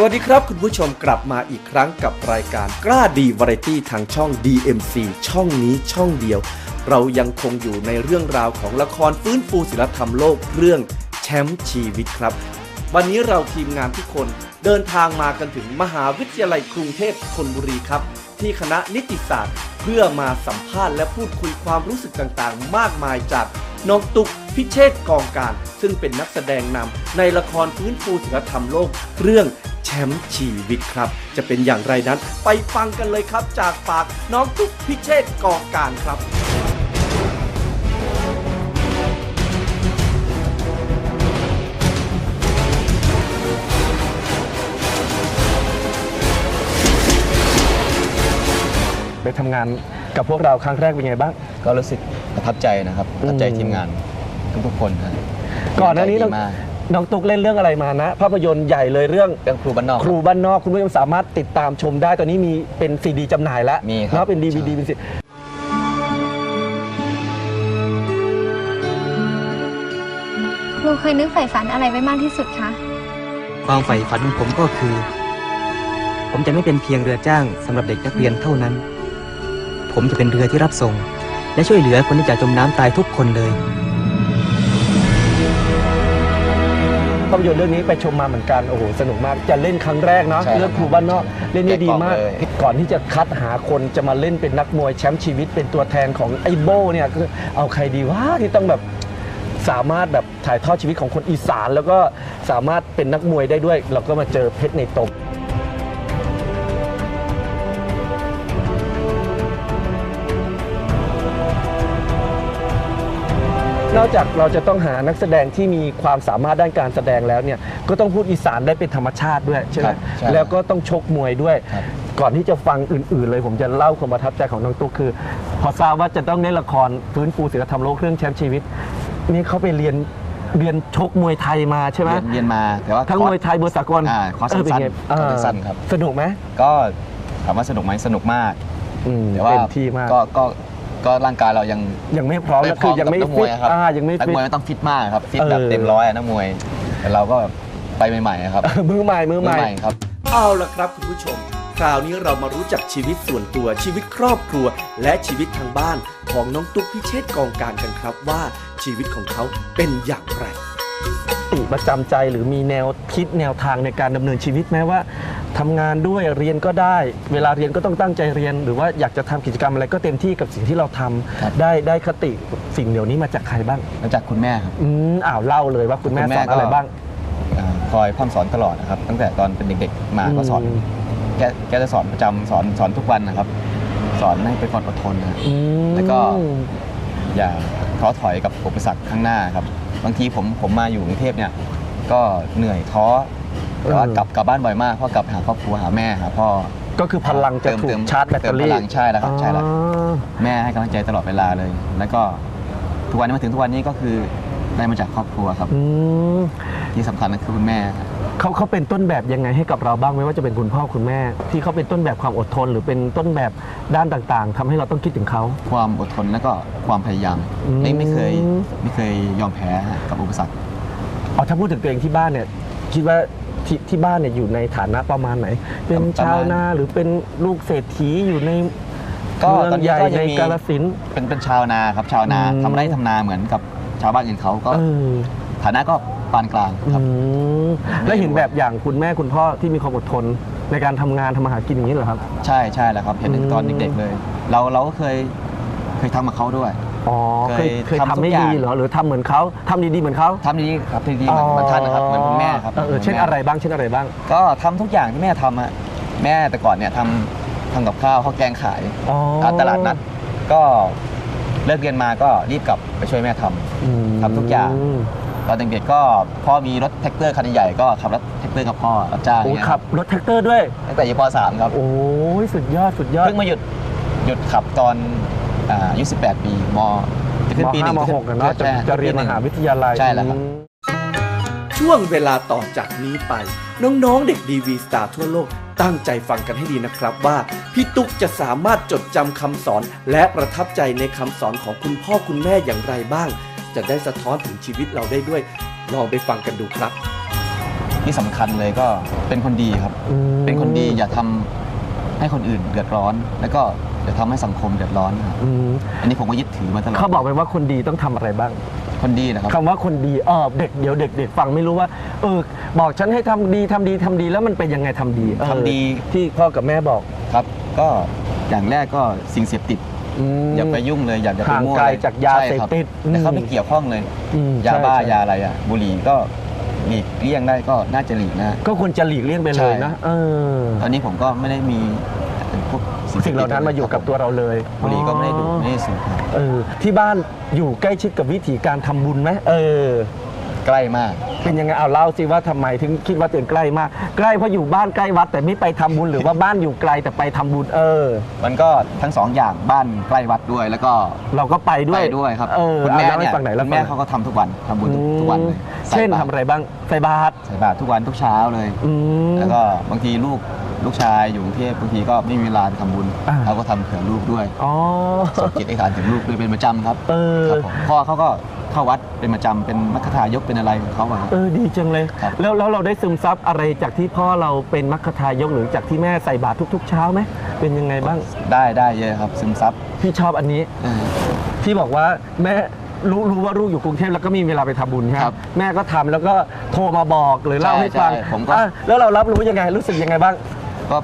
สวัสดีครับคุณผู้ชมกลับมาอีกครั้งกับรายการกล้าดีวาไรตี้ทางช่อง DMC ช่องนี้ช่องเดียว เรายังคงอยู่ในเรื่องราวของละครฟื้นฟูศิลธรรมโลกเรื่องแชมป์ชีวิตครับ วันนี้เราทีมงานทุกคนเดินทางมากันถึงมหาวิทยาลัยกรุงเทพธนบุรีครับ ที่คณะนิติศาสตร์ เพื่อมาสัมภาษณ์และพูดคุยความรู้สึกต่างๆ มากมายจาก น้องตุกพิเชษกองการ ซึ่งเป็นนักแสดงนำในละครฟื้นฟูศิลธรรมโลก เรื่องแชมป์ชีวิตครับ จะเป็นอย่างไรนั้น ไปฟังกันเลยครับจากปากน้องตุกพิเชษกองการครับไปทำงานกับพวกเราครั้งแรกเป็นไงบ้าง ก็รู้สึก ประทับใจนะครับประทับใจอืมทีมงานทุกๆคนครับก่อนหน้านี้ใจน้องดีมากน้องตุกเล่นเรื่องอะไรมานะ ภาพยนตร์ใหญ่เลยเรื่องเรื่องครูบ้านนอก ครูบ้านนอกคุณผู้ชมสามารถติดตามชมได้ตอนนี้มีเป็นซีดีจำหน่ายแล้วมีครับเนาะเป็นดีวีดีใช่เป็นซีครูเคยนึกใฝ่ฝันอะไรไว้มากที่สุดคะความใฝ่ฝันของผมก็คือ ผมจะไม่เป็นเพียงเรือจ้างสำหรับเด็กนักเรียนเท่านั้น ผมจะเป็นเรือที่รับส่ง และช่วยเหลือคนที่จะจมน้ำตายทุกคนเลยภาพยนตร์เรื่องนี้ไปชมมาเหมือนกันโอ้โหสนุกมากจะเล่นครั้งแรกเนาะใช่ครับเรื่องครูบ้านนอกเล่นได้ดีมากแกะกล่องเลย ก่อนที่จะคัดหาคนจะมาเล่นเป็นนักมวยแชมป์ชีวิตเป็นตัวแทนของไอ้โบเนี่ยคือเอาใครดีวะที่ต้องแบบสามารถแบบถ่ายทอดชีวิตของคนอีสาน แล้วก็สามารถเป็นนักมวยได้ด้วย เราก็มาเจอเพชรในตม นอกจากเราจะต้องหานักแสดงที่มีความสามารถด้านการแสดงแล้วเนี่ยก็ต้องพูดอีสานได้เป็นธรรมชาติด้วยใช่ไหมครับใช่ แล้วก็ต้องชกมวยด้วยครับก่อนที่จะฟังอื่น ๆ เลยผมจะเล่าความประทับใจของน้องตุ๊กคือ พอทราบว่าจะต้องเล่นละครฟื้นฟูศิลธรรมโลกเรื่องแชมป์ชีวิต นี่เขาไปเรียนเรียนชกมวยไทยมาใช่ไหมเรียนเรียนมาแต่ว่าทั้งคอมร์ส วยไทยมวยสากลอ่าคอร์สเเป็นสั้นไงๆคอร์สสั้นๆครับ สนุกไหมก็ถามว่าสนุกไหมสนุกมาก อืมแต่ว่าเต็มที่มาก ก็ก็ ก็ร่างกายเรายังยังไม่พร้อมนะพคือยังไม่กับนักมฟิวตยครับอ่ายังไม่นักฟิต มวยมันต้องฟิตมากครับฟิตแบบเออ เต็มร้อยอะนักมวยแต่เราก็แบบไปใหม่ๆอะครับมือใหม่มือใหม่ ครับ เอาละครับคุณผู้ชม คราวนี้เรามารู้จักชีวิตส่วนตัวชีวิตครอบครัว และชีวิตทางบ้านของน้องตุ๊กพิเชษกองการกันครับว่าชีวิตของเขาเป็นอย่างไร ติประจำใจหรือมีแนวคิดแนวทางในการดำเนินชีวิตแม้ว่า ทำงานด้วยเรียนก็ได้ เวลาเรียนก็ต้องตั้งใจเรียน หรือว่าอยากจะทำกิจกรรมอะไรก็เต็มที่กับสิ่งที่เราทำครับ ได้ได้คติสิ่งเดี๋ยวนี้มาจากใครบ้าง มาจากคุณแม่ครับ อืมอ้าวเล่าเลยว่าคุณแม่คุณแม่สอนอะไรก็ บ้าง อ่าคอยพร่ำสอนตลอดนะครับ ตั้งแต่ตอนเป็นเด็กๆมาก็สอน อืม แกแกจะสอนประจำสอนสอนทุกวันนะครับ สอนให้เป็นคนอดทนนะอืม แล้วก็ อย่าท้อถอยกับอุปสรรคข้างหน้าครับ บางทีผมผมมาอยู่กรุงเทพเนี่ย ก็เหนื่อยท้อ แต่ว่ากลับกลับบ้านบ่อยมากเพราะกลับหาครอบครัวหาแม่หาพ่อก็คือพลังจะเติมถูเติกมชาร์จแบตเตอรี่เติมพลังใช่แล้วครับใช่แล้วอ๋อแม่ให้กำลังใจตลอดเวลาเลย แล้วก็ทุกวันนี้มาถึงทุกวันนี้ก็คือได้มาจากครอบครัวครับอืมที่สำคัญก็คือคุณแม่ครับเขาเขาเป็นต้นแบบยังไงให้กับเราบ้างไม่ว่าจะเป็นคุณพ่อคุณแม่ ที่เขาเป็นต้นแบบความอดทน หรือเป็นต้นแบบด้านต่างๆทำให้เราต้องคิดถึงเขา ความอดทนแล้วก็ความพยายามอืมไม่ไม่เคยไม่เคยยอมแพ้กับอุปสรรคเอาถ้าพูดถึงตัวเองที่บ้านเนี่ยคิดว่า ที่ที่บ้านเนี่ยอยู่ในฐานะประมาณไหน เป็นชาวนาหรือเป็นลูกเศรษฐีอยู่ในก็เมืองตอนนี้ใหญ่ก็ยัในงมีกาลสินธุ์เป็นเป็นชาวนาครับชาวนาอืมทำไร่ทำนาเหมือนกับชาวบ้านอื่นเขาก็เออฐานะก็ปานกลางครับอืมแล้วเห็นแบบอย่างคุณแม่คุณพ่อที่มีความอดทนในการทำงานทำมาหากินอย่างนี้เหรอครับ ใช่ใช่แล้วครับ เห็นตั้งแต่ตอนอืมเด็กๆเลย เราเราก็เคยเคยทำกับเขาด้วย อ๋อเคยเคเคยยทำทำไม่ทุกอย่างดีเหรอหรือทำเหมือนเขาทำดีๆเหมือนเขาทำดีๆครับดีๆเหมือนเหมือนท่านนะครับเหมือนคุณแม่ครับเออเออเช่นหมือะไรบ้างเช่นอะไรบ้าง ก็ทำทุกอย่างที่แม่ทำอะแม่แต่ก่อนเนี่ยทำทำกับข้าวข้าวแกงขายอ๋อตามตลาดนัดก็เลิกเรียนมาก็รีบกลับไปช่วยแม่ทำอืม ทำทุกอย่างตอนเด็กๆก็พ่อมีรถแท็กเตอร์คันใหญ่ๆก็ขับรถแท็กเตอร์กับพ่อรับจ้างโอ้เนี่ยขับรถแท็กเตอร์ด้วย ตั้งแต่อยู่ป .3 ครับโอ้ยสุดยอดสุดยอด เพิ่งมาหยุดหยุดขับตอน อ่าอายุ 18 ปีมจะขึ้นปีหนึ่งมจะห้าขึ้มหกอะเนาะจะใช่จะเรียนปีมหงหาวิทยาลัยใช่แล้วครับอืมช่วงเวลาต่อจากนี้ไป น้องๆ เด็กดีวีสตาร์ทั่วโลก ตั้งใจฟังกันให้ดีนะครับว่า พี่ตุ๊กจะสามารถจดจำคำสอน และประทับใจในคำสอนของคุณพ่อคุณแม่อย่างไรบ้าง จะได้สะท้อนถึงชีวิตเราได้ด้วย ลองไปฟังกันดูครับ ที่สำคัญเลยก็เป็นคนดีครับ อืมเป็นคนดีอย่าทำให้คนอื่นเดือดร้อน แล้วก็ อย่าทำให้สังคมเดือดร้อนครับอืมอันนี้ผมก็ยึดถือมาตลอดเขาบอกไปว่าคนดีต้องทำอะไรบ้างคนดีนะครับ คำว่าคนดีเออเด็กเดี๋ยวเด็กเด็กฟังไม่รู้ว่าเออบอกฉันให้ทำดีทำดีทำดีแล้วมันเป็นยังไงทำดีเออทำดี ที่พ่อกับแม่บอกครับ ก็อย่างแรกก็สิ่งเสพติด ม อย่าไปยุ่งเลยอย่าไปห่างมั่วไกลเลยจากยาใช่ครับเสพติดแต่เขาอืมไม่เกี่ยวข้องเลยอืมยาบ้าใช่ใช่ ยาอะไรอะบุหรี่ก็หลีกเลี่ยงได้ก็น่าจะหลีกนะ ก็ควรจะหลีกเลี่ยงไปเลยใช่นะเออ ตอนนี้ผมก็ไม่ได้มี พวกสิ่งเหล่านั้นมาอยู่กับตัวเราเลยบุหรี่ก็ไม่ได้ดูอ๋อไม่ได้สูบครับเออที่บ้านอยู่ใกล้ชิดกับวิถีการทำบุญไหมเออ ใกล้มาก เป็นยังไงเอาเล่าสิว่าทำไมถึงคิดว่าตัวเองใกล้มาก ใกล้เพราะอยู่บ้านใกล้วัด แต่ไม่ไปทำบุญหรือว่าบ้านอยู่ไกลแต่ไปทำบุญเออ มันก็ทั้งสองอย่างบ้านใกล้วัดด้วย แล้วก็เราก็ไปด้วยไปด้วยครับเออคุณเอาแม่เล่าให้เนี่ยฟังไหนอยคุณแม่เขาก็ทำทุกวันทำบุญทุกทุกวันเลยเช่นใส่บาตทำอะไรบ้างใส่บาตรใส่บาตรทุกวันทุกเช้าเลย อืมแล้วก็บางทีลูก ลูกชายอยู่กรุงเทพบางทีก็ไม่มีเวลาไปทำบุญอ่าเขาก็ทำเผื่อลูกด้วยอ๋อส่งจิตอธิษฐานถึงลูกด้วยเป็นประจำครับเออ ครับผมพ่อเขาก็เข้าวัดเป็นประจำเป็นมัคคทายกเป็นอะไรของเขาอะครับ เออดีจังเลย ครับ แล้วแล้วเราได้ซึมซับอะไรจากที่พ่อเราเป็นมัคคทายกหรือจากที่แม่ใส่บาตรทุก ๆ เช้าไหมเป็นยังไงบ้าง ได้ได้เยอะครับซึมซับพี่ชอบอันนี้ เออ ที่บอกว่าแม่รู้รู้ว่าลูกอยู่กรุงเทพแล้วก็มีเวลาไปทำบุญใช่ไหมครับแม่ก็ทำแล้วก็โทรมาบอกหรือเล่าให้ฟังใช่ผมก็ อะแล้วเรารับรู้ยังไงรู้สึกยังไงบ้าง ก็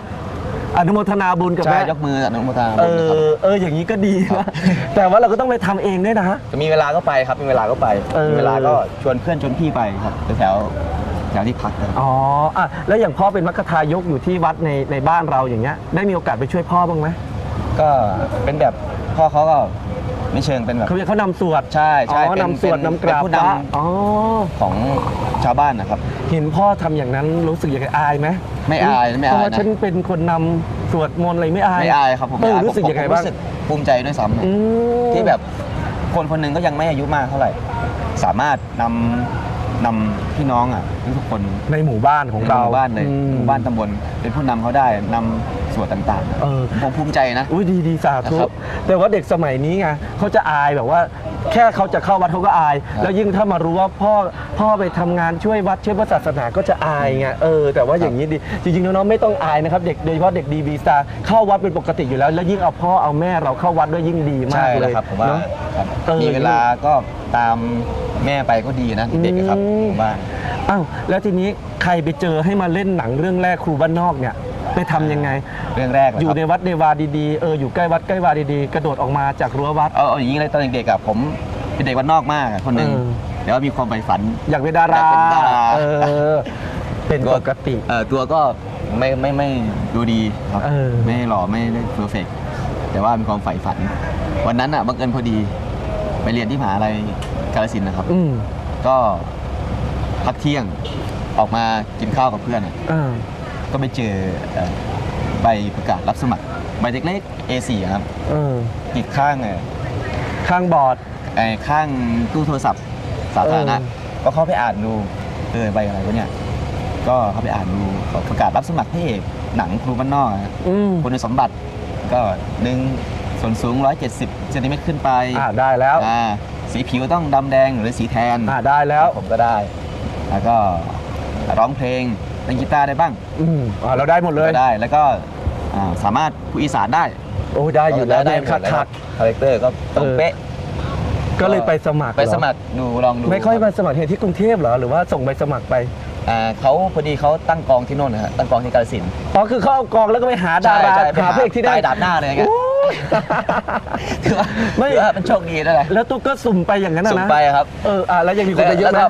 อนุโมทนาบุญกับใช่แม่ยกมืออนุโมทนาเอบุญนะครับอเอออย่างนี้ก็ดีครันะบแต่ว่าเราก็ต้องไปทำเองด้วยนะ จะมีเวลาก็ไปครับมีเวลาก็ไปเออ มีเวลาก็ชวนเพื่อนชวนพี่ไปครับแถวแถวที่พักครับอ๋ออะแล้วอย่างพ่อเป็นมัคคทายกอยู่ที่วัดในในบ้านเราอย่างเงี้ยได้มีโอกาสไปช่วยพ่อบ้างไหมก็เป็นแบบพ่อเขาก็ ไม่เชิงเป็นแบบ เขาเขานำสวดใช่ใช่อ๋อเป็นนำสวดเป็นนำกราบเป็นผู้พระนำอ๋อของชาวบ้านนะครับ เห็นพ่อทำอย่างนั้นรู้สึกยังไงอายไหมไม่อายไม่เพอาราะยว่านะฉันเป็นคนนำสวดมนต์อะไรไม่อายไม่อายครับผมเอไม่ออายรู้สึกผมยังไงผมบ้างรู้สึกภูมิใจด้วยซ้ำอืม ที่แบบคนคนหนึ่งก็ยังไม่อายุมากเท่าไหร่ สามารถนำนำพี่น้องอะทุกคนในหมู่บ้านของในเราหมู่บ้านเลยอืม หมู่บ้านตำบลเป็นผู้นำเขาได้นำ ส่วนต่างๆเออผมภูมิใจนะ อุ้ยดีดีสาธุนะครับแต่ว่าเด็กสมัยนี้ไงเขาจะอายแบบว่า แค่เขาจะเข้าวัดเขาก็อาย ครับแล้วยิ่งถ้ามารู้ว่าพ่อพ่อไปทำงานช่วยวัดช่วยพระศาสนาก็จะอายไงเออแต่ว่าอย่างนี้ดีจริงๆน้องๆไม่ต้องอายนะครับเด็กโดยเฉพาะเด็กดีบีสตาร์เข้าวัดเป็นปกติอยู่แล้ว แล้วยิ่งเอาพ่อเอาแม่เราเข้าวัดด้วยยิ่งดีมาใช่กเลแล้วยครับผมว่าเนอะ ครับเออมีเวลาก็ตามแม่ไปก็ดีนะเด็กๆครับอืมหมู่บ้านอ้าวแล้วทีนี้ใครไปเจอให้มาเล่นหนังเรื่องแรกครูบ้านนอกเนี่ย ไปทำยังไง เรื่องแรกเลอยู่ครับในวัดเดวาดีๆ เอออยู่ใกล้วัดใกล้วาดีๆ กระโดดออกมาจากรั้ววัด เอาเอาอย่างนี้เลยตอนเด็กๆอะผมเป็นเด็กวันนอกมากอะคนหนึ่งเออแต่ว่ามีความใฝ่ฝัน อยากเป็นดาราอยากเป็นดารา เออเป็นปกติ เอ่อตัวก็ไม่ไม่ไม่ดูดีครับเออ ไม่หล่อไม่ได้เพอร์เฟกแต่ว่ามีความใฝ่ฝัน วันนั้นอะบังเอิญพอดี ไปเรียนที่มหาลัยกาฬสินธุ์นะครับ อืมก็พักเที่ยงออกมากินข้าวกับเพื่อนอะอ่า ก็ไปเจอเอ่อใบประกาศรับสมัครใบเล็กๆ A4 อะครับเออติดข้างเอ่อข้างบอร์ด ไอ้ข้างตู้โทรศัพท์สาธารณะเออ ก็เข้าไปอ่านดูเออใบอะไรวะเนี่ย ก็เข้าไปอ่านดูเขาประกาศรับสมัครพระเอกหนังครูบ้านนอกอะอืมคุณสมบัติก็หนึ่งส่วนสูง 170เซนติเมตรขึ้นไปอ่าได้แล้วอ่าสีผิวต้องดำแดงหรือสีแทนอ่าได้แล้วผมก็ได้ แล้วก็ร้องเพลง เล่นกีตาร์ได้บ้างอืมอ่าเราได้หมดเลย ก็ได้แล้วก็อ่าสามารถพูดอีสานได้ โอ้ได้อยู่แล้วได้เรียนหมคัดดเลยคัครัดบคาแรคเตอร์ก็ตรงเออ เป๊ะก็เลยไปสมัครไปเหรอสมัครดูลองดูไม่ค่อยรับมาสมัครเรียนที่กรุงเทพเหรอหรือว่าส่งใบสมัครไปอ่าเขาพอดีเขาตั้งกองที่โน่นนะฮะตั้งกองที่กาฬสินธุ์อ๋อคือเขาเอากองแล้วก็ไปหาดาราใช่ใช่หาพระเอกที่ได้ ใต้ดาบหน้าเลยไงโอ้ยถือว่าไม่ ถือว่าเป็นโชคดีนั่นแหละแล้วตุ๊กก็สุ่มไปอย่างนั้นนะส่งนะไปครับเอออะแล้วยังมีคนไปเยอะไหมแล้วก็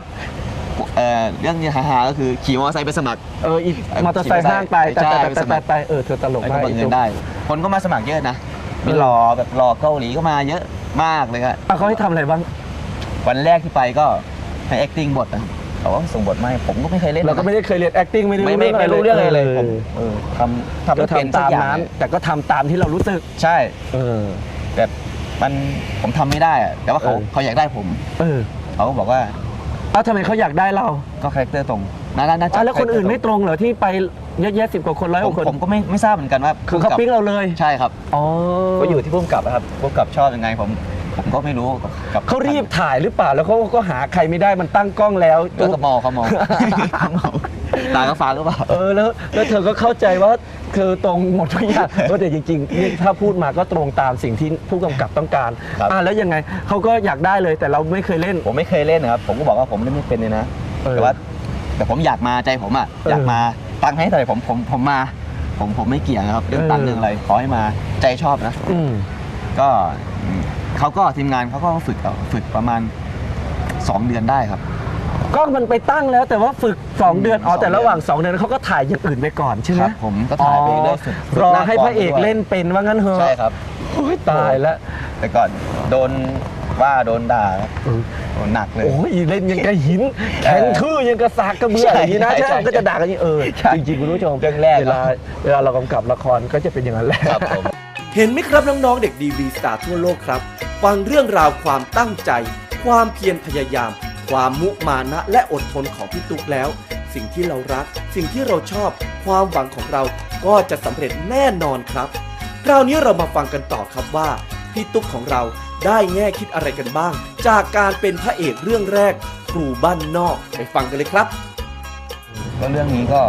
เอ่อเรื่องนี้ฮาๆก็คือขี่มอเตอร์ไซค์ไปสมัคร เอออีกมอเตอร์ไซค์ห้างไปแต่ใช่แต่ไปแต่สมัแต่ครแต่เออเธอตลกแล้วมาก็กเบิกเงินได้ คนก็มาสมัครเยอะนะมีหล่อแบบหล่อเกาหลีก็มาเยอะมากเลยครับอะเขาให้ทำอะไรบ้าง วันแรกที่ไปก็ให้ acting บทนะเขาก็ส่งบทมาให้ผมก็ไม่เคยเล่นเราก็ไม่ได้เคยเรียน acting ไม่ได้ไม่ไม่ไม่รู้เรื่องอะไรเลยผมออเออทำทำก็ไม่เป็นทำสักตามอย่างนั้นเลยแต่ก็ทำตามที่เรารู้สึกใช่เออแบบมันผมทำไม่ได้อะแต่ว่าเขาเออเขาอยากได้ผมเออเขาก็บอกว่าเอ้าทำไมเขาอยากได้เราก็คาแรคเตอร์ตรงน่าน่าน่าจะอะแล้วคนอื่นไม่ตรงเหรอที่ไปเยอะแยะสิบกว่าคนร้อยผกมว่าคนผมก็ไม่ไม่ทราบเหมือนกันว่าคือเขาผู้กำกับปิ๊งเราเลยใช่ครับ อ๋อก็อยู่ที่ผู้กำกับนะครับผู้กำกับชอบยังไงผมผมก็ไม่รู้กับเขารีบถ่ายหรือเปล่าแล้วเขาก็หาใครไม่ได้มันตั้งกล้องแล้ว แล้วก็มองเขามอง เขามอง ตาก็ฟังหรือเปล่า เออแล้วแล้วเธอก็เข้าใจว่าเธอตรงหมดทุกอย่างก็แต่จริงๆนี่ถ้าพูดมาก็ตรงตามสิ่งที่ผู้กำกับต้องการครับ อ่าแล้วยังไงเขาก็อยากได้เลยแต่เราไม่เคยเล่น ผมไม่เคยเล่นนะครับ ผมก็บอกว่าผมเล่นไม่เป็นเลยนะ เออแต่ว่าแต่ผมอยากมาใจผมอะเออออยากมาตังค์ให้เท่าไหร่ผมผมผมมา ผมผมไม่เกี่ยงนะครับเรื่องตังค์เออ เรื่องอะไรขอให้มาใจชอบนะ อืม ก็เขาก็ทีมงานเขาก็ฝึกเอาฝึกประมาณ 2 เดือนได้ครับ ก็มันไปตั้งแล้ว แต่ว่าฝึก 2 เดือนอ๋อสองแต่เดือนระหว่าง 2 เดือนเขาก็ถ่ายอย่างอื่นไปก่อนใช่ไหมครับผมก็ถ่ายไปเรื่อยฝึกฝึกรอน้าให้พระเอกด้วยเล่นเป็นว่างั้นเหรอะใช่ครับ โอ้ยตายแล้ว แต่ก่อนโดนว่าโดนด่าครับเออโดนหนักเลย โอ้ยเล่นยังกระหินแข็งทื่อยังกระสากกระเบือใช่อย่างนี้นะใช่ใช่ใช่ก็จะด่ากันอย่างนี้เออใช่จริงๆคุณผู้ชมเรื่องแรก เวลาเวลาเรากำกับละครก็จะเป็นอย่างนั้นแหละ ครับผม เห็นไหมครับน้องๆเด็กดีวีสตาร์ทั่วโลกครับ ฟังเรื่องราวความตั้งใจ ความเพียรพยายาม ความมุมานะและอดทนของพี่ตุ๊กแล้ว สิ่งที่เรารัก สิ่งที่เราชอบ ความหวังของเราก็จะสำเร็จแน่นอนครับ คราวนี้เรามาฟังกันต่อครับว่า พี่ตุ๊กของเราได้แง่คิดอะไรกันบ้าง จากการเป็นพระเอกเรื่องแรกครูบ้านนอกไปฟังกันเลยครับ ก็เรื่องนี้ก็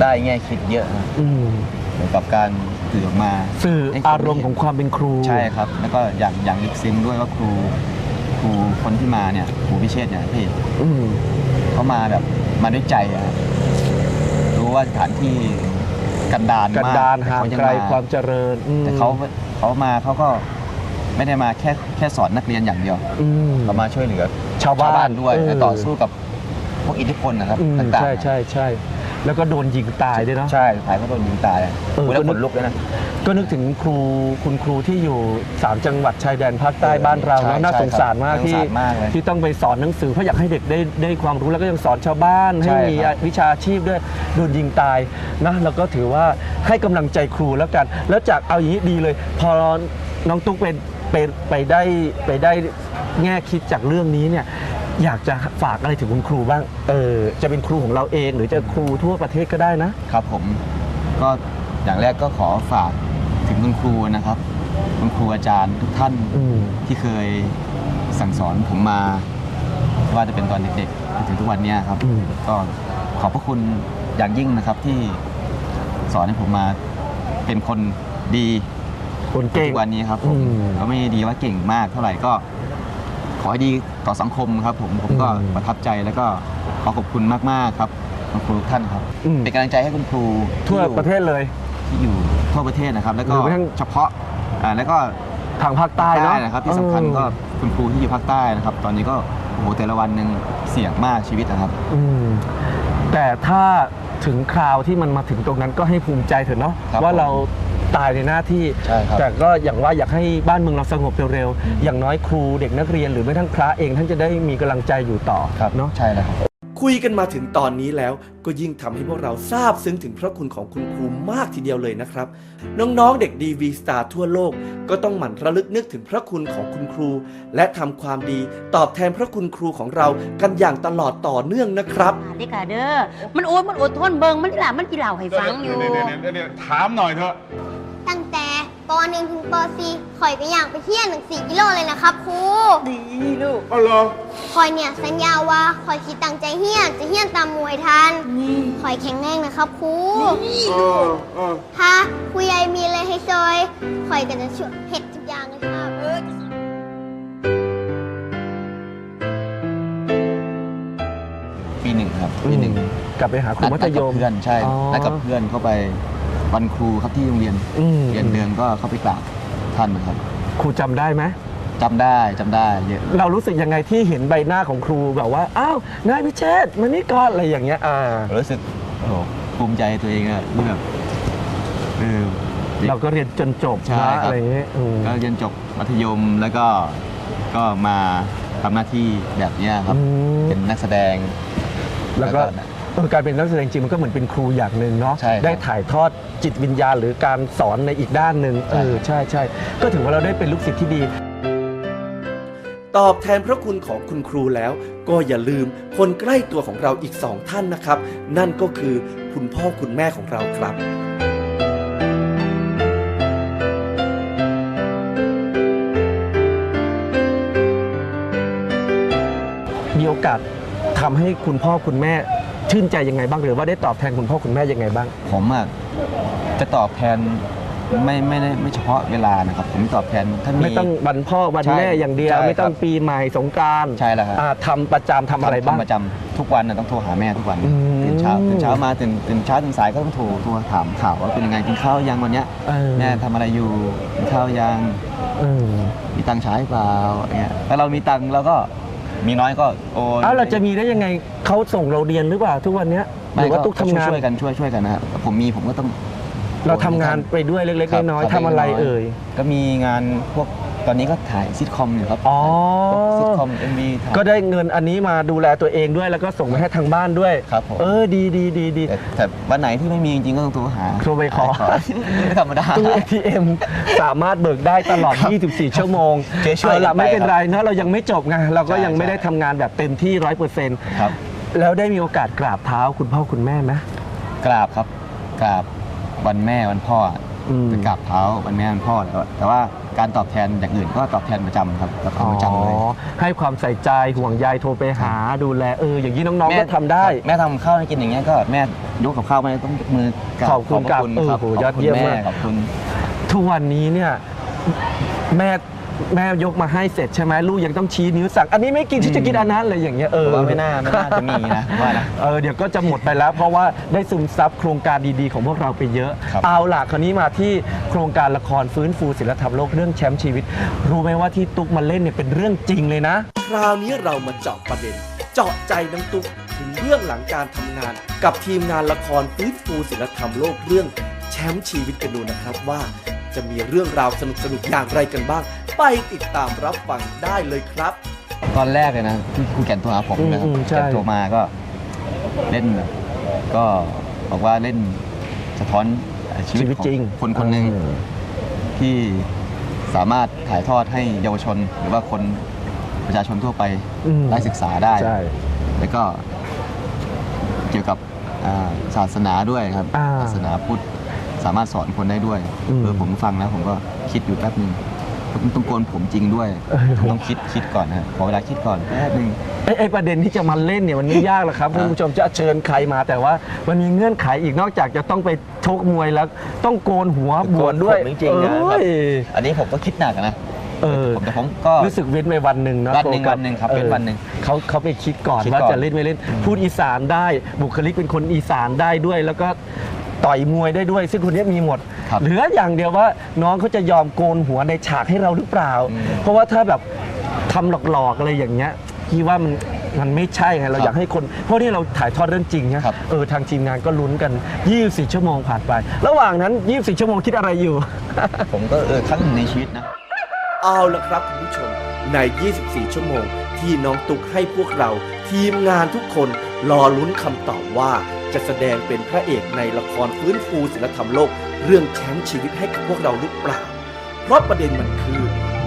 ได้แง่คิดเยอะนะอืมเกี่ยวกับการสื่อออกมาสื่อให้คนอารมณ์ของความเป็นครู ใช่ครับ แล้วก็อย่างอย่างลึกซึ้งด้วยว่าครูค รูคนที่มาเนี่ยครูพิเชษเนี่ยพี่อืมเขามาแบบมาด้วยใจอะครับรู้ว่าสถานที่กันดารกันมากดานแต่ห่างเขยังไกลมาความเจริญอืมแต่เขาเขามาเขาก็ไม่ได้มาแค่แค่สอนนักเรียนอย่างเดียวอืม เขามาช่วยเหลือชาวบ้านด้วยเออ และต่อสู้กับพวกอิทธิพลนะครับอืมต่างๆใช่ใช่ใช่แล้วก็โดนยิงตายด้วยเนาะ ใช่ถ่ายเขาโดนยิงตายอะเออพูดแล้วขนลุกเลยนะ ก็นึกถึงครูคุณครูที่อยู่สามจังหวัดชายแดนภาคใต้เออบ้านเราใช่เนาะน่าใช่สงสารมากครับที่น่าสงสารมากเลยที่ต้องไปสอนหนังสือเพราะอยากให้เด็กได้ได้ความรู้แล้วก็ยังสอนชาวบ้านใช่ให้มีครับ วิชาชีพด้วยโดนยิงตายนะแล้วก็ถือว่าให้กำลังใจครูแล้วกัน แล้วจากเอาอย่างนี้ดีเลย พอน้องตุ๊กเป็นไปไปได้ไปได้แง่คิดจากเรื่องนี้เนี่ยอยากจะฝากอะไรถึงคุณครูบ้างเออจะเป็นครูของเราเอง หรือจะครูทั่วประเทศก็ได้นะ ครับผมก็อย่างแรกก็ขอฝาก ถึงคุณครูนะครับ คุณครูอาจารย์ทุกท่านอืม ที่เคยสั่งสอนผมมาไม่ว่าจะเป็นตอนเด็กๆจนถึงทุกวันเนี้ยครับ อืม ก็ขอบพระคุณอย่างยิ่งนะครับที่สอนให้ผมมาเป็นคนดี คนเก่ง ทุกวันนี้ครับผมอืมก็ไม่ดีว่าเก่งมากเท่าไหร่ก็ ขอให้ดีต่อสังคมครับผมผมก็อืมประทับใจแล้วก็ขอขอบคุณมาก ๆ ครับคุณครูทุกท่านครับ อืม เป็นกำลังใจให้คุณครูทั่วที่อยู่ประเทศเลย ที่อยู่ ทั่วประเทศนะครับ แล้วก็หรือแม้กระทั่งเฉพาะอ่าแล้วก็ทางภาคใต้เนาะใต้นะครับที่สำคัญก็เออคุณครูที่อยู่ภาคใต้นะครับ ตอนนี้ก็โอ้โหแต่ละวันหนึ่งเสี่ยงมากชีวิตนะครับ อืมแต่ถ้าถึงคราวที่มันมาถึงตรงนั้นก็ให้ภูมิใจเถอะเนาะครับว่าผมเราตายในหน้าที่ ใช่ครับแต่ก็อย่างว่าอยากให้บ้านเมืองเราสงบเร็วๆอย่างน้อยครูเด็กนักเรียนหรือแม้กระทั่งพระเองท่านจะได้มีกำลังใจอยู่ต่อครับเนาะ ใช่แล้วครับ คุยกันมาถึงตอนนี้แล้ว ก็ยิ่งทำให้พวกเราซาบซึ้งถึงพระคุณของคุณครูมากทีเดียวเลยนะครับ น้องๆเด็กดีวีสตาร์ทั่วโลก ก็ต้องหมั่นระลึกนึกถึงพระคุณของคุณครู และทำความดีตอบแทนพระคุณครูของเรากันอย่างตลอดต่อเนื่องนะครับเด็กอะเด้อมันโอ๊ยมันอดทนเบิงมันนี่ล่ะมันกี่เหล่าให้ฟังอยู่ เดี๋ยวเดี๋ยวเดี๋ยวถามหน่อยเถอะ ตั้งแต่ ป .1 ถึงป .4 ข่อยก็ย่างไปเที่ยวหนึ่งสี่กิโลเลยนะครับครูดีลูกเอาเหรอข่อยเนี่ยสัญญาว่าข่อยคิดตั้งใจเฮี้ยนจะเฮี้ยนตามมวยทันนี่ข่อยแข็งแรงนะครับครูเออเออถ้าครูใหญ่มีอะไรให้ซอยข่อยก็จะช่วยเฮ็ดทุกอย่างเลยครับปีหนึ่งครับปีหนึ่งกลับไปหาครูมัธยม นัดกับเพื่อนใช่อ๋อ นัดกับเพื่อนเข้าไป วันครูครับที่โรงเรียนอืม เรียนเดือนก็เข้าไปกราบท่านนะครับครูจำได้ไหม จำได้จำได้เยอะ เรารู้สึกยังไงที่เห็นใบหน้าของครูแบบว่า อ้าว นายพิเชษมานี่ก่อนอะไรอย่างเงี้ย อ่า รู้สึกโอ้โหภูมิใจตัวเองอะที่แบบเออด็กเราก็เรียนจนจบใช่นะครับอะไรอย่างเงี้ยอืม ก็เรียนจบมัธยมแล้วก็ก็มาทำหน้าที่แบบเนี้ยครับ อืม เป็นนักแสดงแล้วก็ เออการเป็นนักแสดงจริงมันก็เหมือนเป็นครูอย่างหนึ่งเนาะใช่ครับได้ถ่ายทอดจิตวิญญาณหรือการสอนในอีกด้านหนึ่งใช่เออใช่ใช่ก็ถือว่าเราได้เป็นลูกศิษย์ที่ดี ตอบแทนพระคุณของคุณครูแล้ว ก็อย่าลืมคนใกล้ตัวของเราอีกสองท่านนะครับ นั่นก็คือคุณพ่อคุณแม่ของเราครับ มีโอกาสทำให้คุณพ่อคุณแม่ ชื่นใจยังไงบ้างหรือว่าได้ตอบแทนคุณพ่อคุณแม่ยังไงบ้าง ผมอะจะตอบแทนไม่ไม่ได้ไม่เฉพาะเวลานะครับ ผมตอบแทนถ้ามี ไม่ต้องวันพ่อวันใช่แม่อย่างเดียว ใช่ไม่ต้องครับปีใหม่สงกรารใช่แล้วครับ ทำประจำทำอะไรบ้าง ทำประจำทุกวันนะต้องโทรหาแม่ทุกวันอืมตื่นเช้าตื่นเช้ามาตื่นตื่นเช้าตื่นสายก็ต้องโทรโทรถามข่าวว่าเป็นยังไงกินข้าวยังวันเนี้ยเออ แม่ทำอะไรอยู่กินข้าวยังเออมีตังค์ใช้เปล่าอะไรเงี้ยถ้าเรามีตังค์เราก็ มีน้อยก็โอนอ้าวเราจะมีได้ยังไงเขาส่งเราเรียนหรือเปล่าทุกวันเนี้ยหไม่รือว่าตุ๊กทำงานช่วยๆกันช่วยช่วยๆกันนะครับผมมีผมก็ต้องเราทำงานไปด้วยเล็กครับๆน้อยครับๆทำอะไรเอ่ยก็มีงานพวก ตอนนี้ก็ถ่ายซิทคอมอยู่ครับอ๋อพวกซิทคอมเอ็มวีถ่าย ก็ได้เงินอันนี้มาดูแลตัวเองด้วย แล้วก็ส่งมาให้ทางบ้านด้วย ครับผม เออดีดีดีดีแต่แต่วันไหนที่ไม่มีจริงๆก็ต้องโทรหาโทรไปขอไม่ธรรมดา ตู้ ATM สามารถเบิกได้ตลอด 24 ชั่วโมงช่วยๆเอาละกันไปไม่เป็นไรเนอะเรายังไม่จบไงเราก็ใช่ยังไม่ใช่ได้ทำงานแบบเต็มที่ร้อยเปอร์เซ็นต์ครับ แล้วได้มีโอกาสกราบเท้าคุณพ่อคุณแม่ไหม กราบครับ กราบวันแม่วันพ่ออมไปกราบเท้าวันแม่วันพ่อแต่ว่าแต่ว่า การตอบแทนอย่างอื่นก็ตอบแทนประจำครับตอบแทนประจำเลย อ๋อให้ความใส่ใจห่วงใยโทรไปหาดูแลเอออย่างนี้น้องๆก็ทำได้ครับแม่ทำข้าวให้กินอย่างเงี้ยก็แม่ยกกับข้าวมาต้องยกมือกราบขอบคุณพระคุณเออครับโหขอบยอดคุณเยี่ยมแม่มาก ขอบคุณ ทุกวันนี้เนี่ยแม่ แม่ยกมาให้เสร็จใช่ไหมลูกยังต้องชี้นิ้วสั่งอันนี้ไม่กินที่จะกินอันนั้นเลยอย่างเงี้ยเออผมว่าไม่น่าไม่น่าจะมีนะว่านะ เออเดี๋ยวก็จะหมดไปแล้ว เพราะว่าได้ซึมซับโครงการดีๆ ของพวกเราไปเยอะ ครับ เอาล่ะคราวนี้มาที่โครงการละครฟื้นฟูศิลธรรมโลกเรื่องแชมป์ชีวิต รู้ไหมว่าที่ตุ๊กมาเล่นเนี่ยเป็นเรื่องจริงเลยนะ คราวนี้เรามาเจาะประเด็น เจาะใจน้ำตุ๊กถึงเรื่องหลังการทำงาน กับทีมงานละครฟื้นฟูศิลธรรมโลกเรื่องแชมป์ชีวิตกันดูนะครับว่า จะมีเรื่องราวสนุกๆอย่างไรกันบ้าง ไปติดตามรับฟังได้เลยครับ ตอนแรกเลยนะที่คุณแก่นโทรหาผมนะครับอืมอืมใช่ แก่นโทรมาก็เล่นแบบก็บอกว่าเล่นสะท้อนชีวิตชีวิตของจริงคนคนหนึ่ง เออ ที่สามารถถ่ายทอดให้เยาวชน หรือว่าคนประชาชนทั่วไปอืม ได้ศึกษาได้ ใช่ แล้วก็เกี่ยวกับอ่าศาสนาด้วยครับ อ่า ศาสนาพุทธ สามารถสอนคนได้ด้วยอืม เออผมฟังแล้วผมก็คิดอยู่แป๊บหนึงต้องต้องโกนผมจริงด้วยเออผมต้องคิดคิดก่อนนะขอเวลาคิดก่อนแป๊บหนึง ไอ้ไอ้ประเด็นที่จะมาเล่นเนี่ยมันไม่ยากหรอกครับอ่าคุณผู้ชมจะเชิญใครมาแต่ว่ามันมีเงื่อนไขอีกนอกจากจะต้องไปชกมวยแล้ว ต้องโกนหัวบวชด้วยโกนผมจริงๆนะเอ้ยอันนี้ผมก็คิดหนักนะเออผมแต่ผมก็ รู้สึกเว้นไปวันหนึ่งเนาะวันหนึ่งโฟกัสวันหนึ่งครับออเว้นวันหนึ่งเขาเขาไปคิดก่อนคิดว่าก่อน จะเล่นไม่เล่น พูดอีสานได้บุคลิกเป็นคนอีสานได้ด้วย แล้วก็ ต่อยมวยได้ด้วย ซึ่งคนนี้มีหมด ครับเหลืออย่างเดียวว่าน้องเขาจะยอมโกนหัวในฉากให้เราหรือเปล่า อืมเพราะว่าถ้าแบบทำหลอกๆอะไรอย่างเงี้ยพี่ว่ามันมันไม่ใช่ไงเราครับอยากให้คน เพราะที่เราถ่ายทอดเรื่องจริงนะครับ เออทางทีมงานก็ลุ้นกัน 24 ชั่วโมงผ่านไป ระหว่างนั้น 24 ชั่วโมงคิดอะไรอยู่ ผมก็เออครั้งหนึ่งในชีวิตนะ เอาละครับคุณผู้ชม ใน 24 ชั่วโมง ที่น้องตุกให้พวกเรา ทีมงานทุกคนรอลุ้นคำตอบว่า จะแสดงเป็นพระเอกในละครฟื้นฟูศิลธรรมโลก เรื่องแชมป์ชีวิตให้กับพวกเราหรือเปล่า เพราะประเด็นมันคือ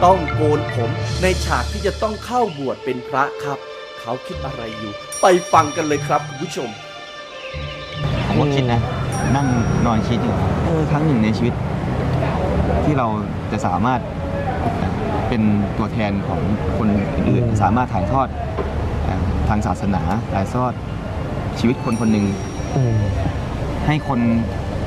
ต้องโกนผมในฉากที่จะต้องเข้าบวชเป็นพระครับ เขาคิดอะไรอยู่ ไปฟังกันเลยครับคุณผู้ชม ผมก็คิดนะ นั่งนอนคิดอยู่เออครั้งหนึ่งในชีวิต ที่เราจะสามารถเป็นตัวแทนของคนอื่นๆสามารถถ่ายทอดเอ่อทางศาสนาถ่ายทอดชีวิตคนคนหนึ่ง อืม ให้คน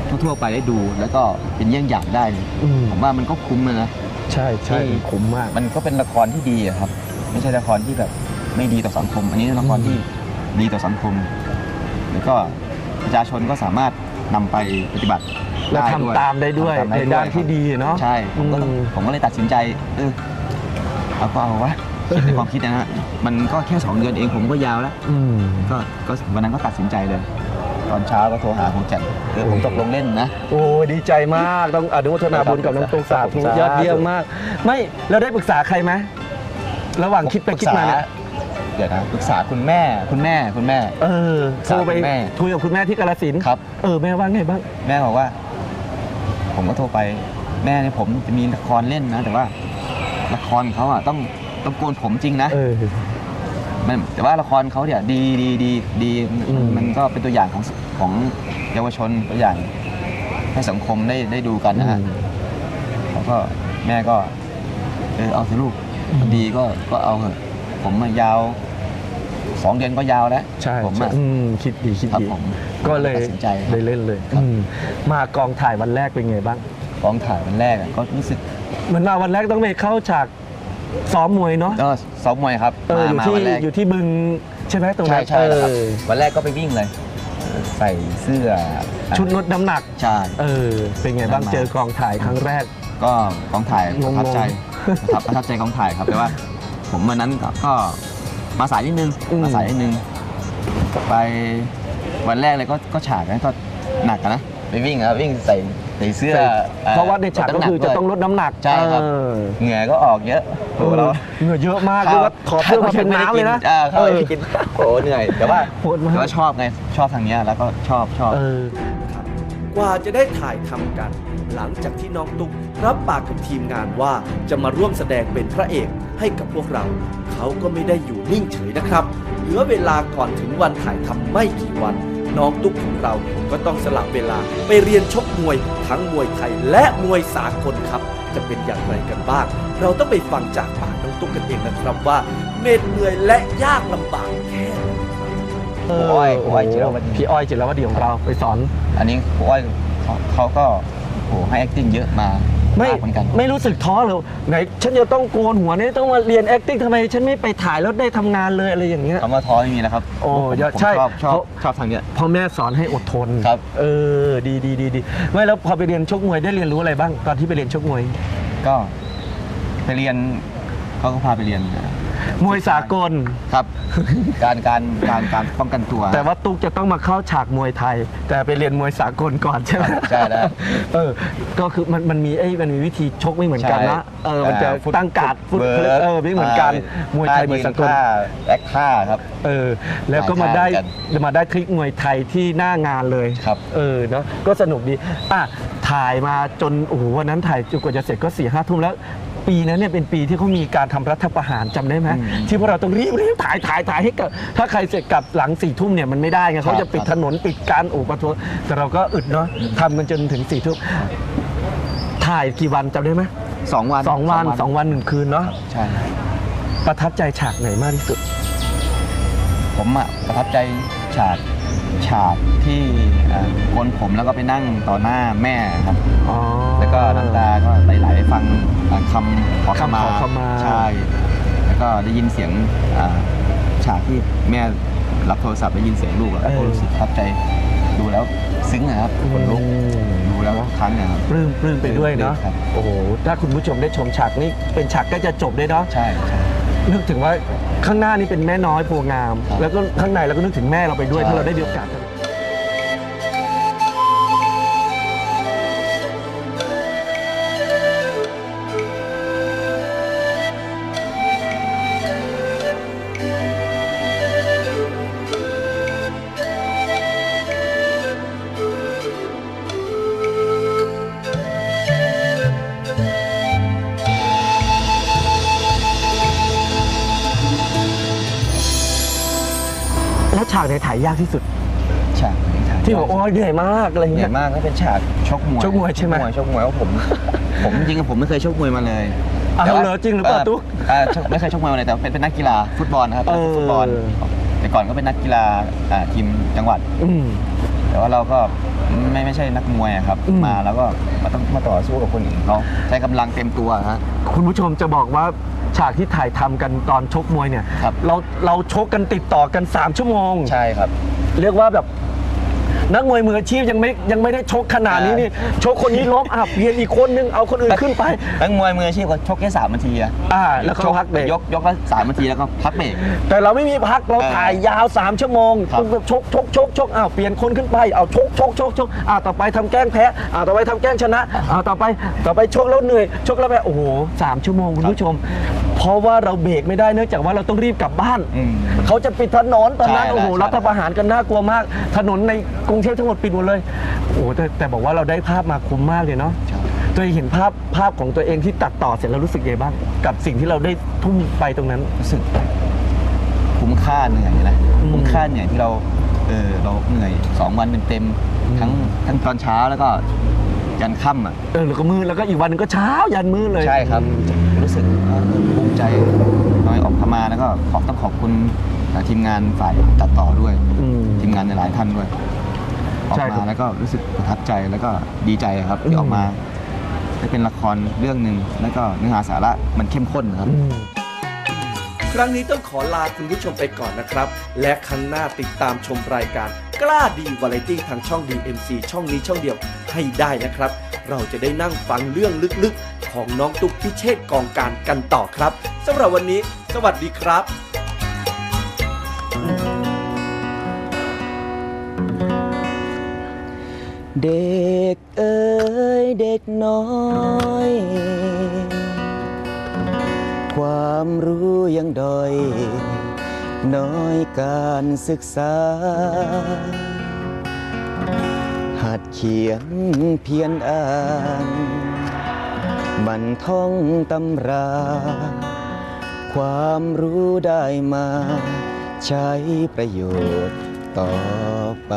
ทั่วๆไปได้ดู แล้วก็เป็นเยี่ยงอย่างได้เนี่ยอืม ผมว่ามันก็คุ้มเลยนะ ใช่ใช่ที่ คุ้มมาก มันก็เป็นละครที่ดีอะครับ ไม่ใช่ละครที่แบบไม่ดีต่อสังคม อันนี้ละครที่ดีต่อสังคม แล้วก็ประชาชนก็สามารถนำไปปฏิบัติและได้ทำตามได้ด้วยทำตมในด้านที่ดีเนาะใช่ผมก็อืม ผมก็เลยตัดสินใจ เออเอาก็เอาวะคิดในความคิดนะฮะมันก็แค่สองเดือนเองผมก็ยาวแล้ว อืม ก็ก็วันนั้นก็ตัดสินใจเลย ตอนเช้าก็โทรหาคุณแจ่มเออผมตกลงเล่นนะ โอ้ดีใจมากต้องอนุโมทนาบุญกับน้องตุกสาธุสาธุยอดเยี่ยมมาก ไม่แล้วได้ปรึกษาใครไหมระหว่างคิดไปคิดมาเนี่ยเดี๋ยวนะปรึกษาคุณแม่คุณแม่คุณแม่ เออโทรไปปรึกษาคุณแม่คุยกับคุณแม่ที่กาลสินธุ์ครับเออแม่ว่าไงบ้างแม่บอกว่า ผมก็โทรไปแม่เนี่ยผมจะมีละครเล่นนะ แต่ว่าละครเขาอะต้องต้องโกนผมจริงนะเออ มันแต่ว่าละครเขาเนี่ยดีดีดีดีอืม มันก็เป็นตัวอย่างของของเยาวชนตัวอย่าง ให้สังคมได้ได้ดูกันนะฮะ เขาก็แม่ก็ เออเอาสิลูกดีก็ก็เอาเถอะผมมายาวสองเดือนก็ยาวแล้วใช่ผมใช่อะ อืมคิดดีคิดครับดีผมก็เลยตัดสินใจครับได้เล่นเลยครับ อืมมากองถ่ายวันแรกเป็นไงบ้าง กองถ่ายวันแรกอะก็รู้สึก เหมือนมาวันแรกต้องไปเข้าฉาก ซ้อมมวยเนาะ ก็ซ้อมมวยครับเอออยู่มาที่วันแรกอยู่ที่บึงใช่ไหมตรงใช่นั้นใช่ครับเออวันแรกก็ไปวิ่งเลย ใส่เสื้อชุดลดน้ำหนัก ใช่ เออ เป็นไงบ้างมาเจอกองถ่ายครั้งแรก ก็กองถ่ายประทับใจงประทับประทับใจกองถ่ายครับแต่ว่า ผมวันนั้นก็ก็มาสายนิดนึงอืม มาสายนิดนึง ไปวันแรกเลยก็ก็ฉากนั้นก็หนักอะนะไปวิ่งครับวิ่งใส่ ใส่เสื้ออ่เพราะว่าในฉากก็คือจะต้องลดดน้ำหนักใช่ครับเออเหงื่อก็ออกเยอะโอ้โหเราเหงื่อเยอะมากเรียกว่าถอดเสื้อมาเป็นน้ำเลยนะอ่าเข้าไปเออกินโอ้โหเหนื่อยแต่ว่าโหดมากแต่ว่าชอบไงชอบทางเนี้ยแล้วก็ชอบชอบเออกว่าจะได้ถ่ายทำกัน หลังจากที่น้องตุ๊กรับปากกับทีมงานว่าจะมาร่วมแสดงเป็นพระเอกให้กับพวกเรา เขาก็ไม่ได้อยู่นิ่งเฉยนะครับ เหลือเวลาก่อนถึงวันถ่ายทำไม่กี่วัน น้องตุ๊กของเราก็ต้องสลับเวลาไปเรียนชกมวยทั้งมวยไทยและมวยสากลครับ จะเป็นอย่างไรกันบ้าง เราต้องไปฟังจากปากน้องตุ๊กกันเองนะครับว่าเหน็ดเหนื่อยและยากลำบากแค่ไหนเอโอ้ยโอ้ยจิรวัตรพี่อ้อยจิรวัตรของเราไปสอนอันนี้ผมว่าเขาเขาก็โอ้โหให้ acting เยอะมา ไม่ากเหมือนกัน ไม่รู้สึกท้อเลยไหนฉันจะต้องโกนหัวนี่ต้องมาเรียน acting ทำไมฉันไม่ไปถ่ายแล้วได้ทำงานเลยอะไรอย่างเงี้ย คำว่าท้อไม่มีนะครับโอ้ผมเยอะผมใช่ชอบชอบเพราะ ชอบทางเนี้ย พ่อแม่สอนให้อดทนครับ เออ ดีดีดีดีไม่แล้วพอไปเรียนชกมวยได้เรียนรู้อะไรบ้าง ตอนที่ไปเรียนชกมวย ก็ไปเรียนเขาก็พาไปเรียน มวยสากล ครับ การการการการป้องกันตัว แต่ว่าตุ๊กจะต้องมาเข้าฉากมวยไทย แต่ไปเรียนมวยสากลก่อนใช่ไหมใช่แล้วเออก็คือมันมันมีไอ้ยมันมีวิธีชกไม่เหมือนกันนะเออมันจะฟุตตั้งการ์ดฟุตเวิร์กเออไม่เหมือนกันมวยไทยมวยสากลท่าแอคท่าครับเออแล้วก็มาได้หลายท่ามาได้ทริคมวยไทยที่หน้างานเลยครับเออเนาะก็สนุกดีอะถ่ายมาจนโอ้โหวันนั้นถ่ายจนกว่าจะเสร็จก็สี่ห้าทุ่มแล้ว ปีนั้นเนี่ยเป็นปีที่เขามีการทำรัฐประหารจำได้ไหมอืมที่พวกเราต้องรีบรีบถ่ายถ่ายถ่ายให้กับถ้าใครเสร็จกลับหลังสี่ทุ่มเนี่ยมันไม่ได้ไงเขาจะปิดครับถนนปิดการโอ้ประท้วงแต่เราก็อึดเนาะทำกันจนถึงสี่ทุ่มถ่ายกี่วันจำได้ไหมสองวันสองวันสองวันหนึ่งคืนเนาะใช่ประทับใจฉากไหนมากที่สุด ผมอะประทับใจฉาก ฉากที่เอ่อโกนผมแล้วก็ไปนั่งต่อหน้าแม่ครับ อ๋อ แล้วก็น้ำตาก็ไหลๆฟังอ่าคำขอขมาคำขอขมา ใช่ แล้วก็ได้ยินเสียงอ่าฉากที่แม่รับโทรศัพท์ได้ยินเสียงลูกอะก็รู้สึกประทับใจดูแล้วซึ้งนะครับคนลุกดูแล้วทุกครั้งนะครับ ปลื้มปลื้มไปด้วยเนาะ ครับ โอ้โห ถ้าคุณผู้ชมได้ชมฉากนี้เป็นฉากใก็จะจบด้วยเนาะ ใช่ใช่ นึกถึงว่าข้างหน้านี่เป็นแม่น้อยโพงามครับแล้วก็ข้างในเราก็นึกถึงแม่เราไปด้วยใช่ถ้าเราได้มีโอกาส ยยากที่สุด ฉากฉากที่บอกโอ้ยเหนื่อยมากอะไรเหนื่เงี้อย ยมากก็เป็นฉากชกมวยชกมวยใช่ไหมชกมวยเพราะผม ผมจริงๆผมไม่เคยชกมวยมาเลยอ้าวแต่ว่เหรอจริงหรือเปล่าตุ๊กเอ่อชกไม่เคยชกมวยมาเลยแต่เป็นเป็นนักกีฬาฟุตบอลนะครับเออฟุตบอลแต่ก่อนก็เป็นนักกีฬาอ่าทีมจังหวัด อืม แต่ว่าเราก็ไม่ไม่ใช่นักมวยอะครับ อืม มาแล้วก็มาต้องมาต่อสู้กับคนอื่นเขาใช้กำลังเต็มตัวฮะ คุณผู้ชมจะบอกว่า ฉากที่ถ่ายทำกันตอนชกมวยเนี่ย ครับ เราเราชกกันติดต่อกัน 3 ชั่วโมง ใช่ครับ เรียกว่าแบบ นักมวยมืออาชีพยังไม่ยังไม่ได้ชกขนาดนี้นี่ชกคนนี้ล้มอะเปลี่ยนอีกคนนึงเอาคนอื่นขึ้นไปนักมวยมืออาชีพก็ชกแค่สามนาทีอะอ่าแล้วก็ชพักเบรกยกยกละสามนาทีแล้วก็พักเบรกแต่เราไม่มีพักเราเออถ่ายยาว3ชั่วโมงครับชกชกชกชกอ้าวเปลี่ยนคนขึ้นไปเอาชกชกชกชกอ่าต่อไปทำแกล้งแพ้อ่าต่อไปทำแกล้งชนะอ่าต่อไปต่อไปชกแล้วเหนื่อยชกแล้วแบบโอ้โหสามชั่วโมงคุณผู้ชม เพราะว่าเราเบรกไม่ได้เนื่องจากว่าเราต้องรีบกลับบ้าน อืม เขาจะปิดถนนตอนนั้นใช่โอ้โหใช่รัฐประหารกันน่ากลัวมาก ถนนในกรุงเทพทั้งหมดปิดหมดเลย โอ้โหแต่แต่บอกว่าเราได้ภาพมาคุ้มมากเลยเนาะตัวเองเห็นภาพภาพของตัวเองที่ตัดต่อเสร็จแล้วรู้สึกยังไงบ้าง กับสิ่งที่เราได้ทุ่มไปตรงนั้น รู้สึกคุ้มค่าเหนื่อยนะอืมคุ้มค่าเหนื่อยที่เราเออเราเหนื่อยสองวันเต็มอืม ๆทั้งทั้งตอนเช้าแล้วก็ยันค่ำอะเออแล้วก็มืดแล้วก็อีกวันหนึงก็เช้ายันมืดเลย ใช่ครับ รู้สึกเออภูมิ ใจน้อยออกพมาแล้วก็ขอบต้องขอบคุณกับทีมงานฝ่ายตัดต่อด้วย อืม ทีมงานหลายๆท่านด้วย ออกใช่ครับมาแล้วก็รู้สึกประทับใจแล้วก็ดีใจครับอืมที่ออกมาได้เป็นละครเรื่องหนึ่งแล้วก็เนื้อหาสาระมันเข้มข้นนะครับ อืม ครั้งนี้ต้องขอลาคุณผู้ชมไปก่อนนะครับ และครั้งหน้าติดตามชมรายการ กล้าดีวาไรตี้ทางช่อง DMC ช่องนี้ช่องเดียวให้ได้นะครับ เราจะได้นั่งฟังเรื่องลึกๆ ของน้องตุ๊กพิเชษกองการกันต่อครับสำหรับวันนี้ สวัสดีครับเด็กเอ๋ยเด็กน้อย ความรู้ยังด้อย น้อยการศึกษา หัดเขียนเพียนอ่าน มันท่องตำรา ความรู้ได้มา ใช้ประโยชน์ต่อไป